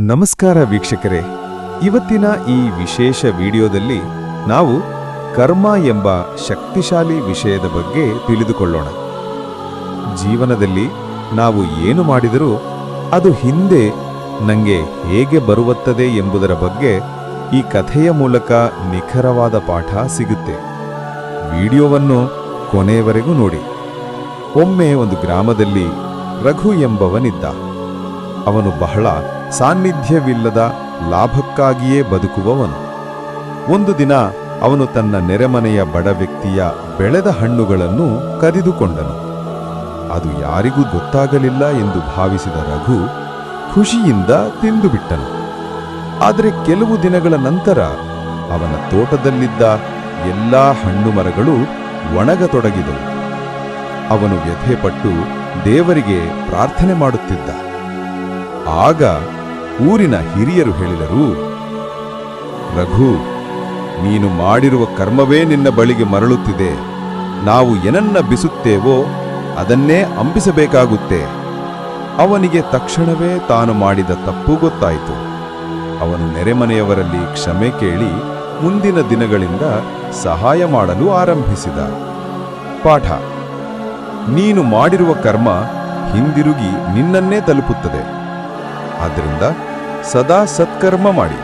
ನಮಸ್ಕಾರ ವೀಕ್ಷಕರೇ. ಇವತ್ತಿನ ಈ ವಿಶೇಷ ವಿಡಿಯೋದಲ್ಲಿ ನಾವು ಕರ್ಮ ಎಂಬ ಶಕ್ತಿಶಾಲಿ ವಿಷಯದ ಬಗ್ಗೆ ತಿಳಿದುಕೊಳ್ಳೋಣ. ಜೀವನದಲ್ಲಿ ನಾವು ಏನು ಮಾಡಿದರೂ ಅದು ಹಿಂದೆ ನನಗೆ ಹೇಗೆ ಬರುತ್ತದೆ ಎಂಬುದರ ಬಗ್ಗೆ ಈ ಕಥೆಯ ಮೂಲಕ ನಿಖರವಾದ ಪಾಠ ಸಿಗುತ್ತೆ. ವಿಡಿಯೋವನ್ನು ಕೊನೆಯವರೆಗೂ ನೋಡಿ. ಒಮ್ಮೆ ಒಂದು ಗ್ರಾಮದಲ್ಲಿ ರಘು ಎಂಬವನಿದ್ದ. ಅವನು ಬಹಳ ಸಾನ್ನಿಧ್ಯವಿಲ್ಲದ ಲಾಭಕ್ಕಾಗಿಯೇ ಬದುಕುವವನು. ಒಂದು ದಿನ ಅವನು ತನ್ನ ನೆರೆಮನೆಯ ಬಡ ವ್ಯಕ್ತಿಯ ಬೆಳೆದ ಹಣ್ಣುಗಳನ್ನು ಕದಿದುಕೊಂಡನು. ಅದು ಯಾರಿಗೂ ಗೊತ್ತಾಗಲಿಲ್ಲ ಎಂದು ಭಾವಿಸಿದ ರಘು ಖುಷಿಯಿಂದ ತಿಂದುಬಿಟ್ಟನು. ಆದರೆ ಕೆಲವು ದಿನಗಳ ನಂತರ ಅವನ ತೋಟದಲ್ಲಿದ್ದ ಎಲ್ಲಾ ಹಣ್ಣು ಮರಗಳು ಒಣಗತೊಡಗಿದವು. ಅವನು ವ್ಯಥೆಪಟ್ಟು ದೇವರಿಗೆ ಪ್ರಾರ್ಥನೆ ಮಾಡುತ್ತಿದ್ದ. ಆಗ ಊರಿನ ಹಿರಿಯರು ಹೇಳಿದರು, ರಘು, ನೀನು ಮಾಡಿರುವ ಕರ್ಮವೇ ನಿನ್ನ ಬಳಿಗೆ ಮರಳುತ್ತಿದೆ. ನಾವು ಏನನ್ನ ಬಿಸುತ್ತೇವೋ ಅದನ್ನೇ ಅಂಬಿಸಬೇಕಾಗುತ್ತೆ. ಅವನಿಗೆ ತಕ್ಷಣವೇ ತಾನು ಮಾಡಿದ ತಪ್ಪು ಗೊತ್ತಾಯಿತು. ಅವನು ನೆರೆಮನೆಯವರಲ್ಲಿ ಕ್ಷಮೆ ಕೇಳಿ ಮುಂದಿನ ದಿನಗಳಿಂದ ಸಹಾಯ ಮಾಡಲು ಆರಂಭಿಸಿದ. ಪಾಠ, ನೀನು ಮಾಡಿರುವ ಕರ್ಮ ಹಿಂದಿರುಗಿ ನಿನ್ನನ್ನೇ ತಲುಪುತ್ತದೆ. ಆದ್ದರಿಂದ ಸದಾ ಸತ್ಕರ್ಮ ಮಾಡಿ.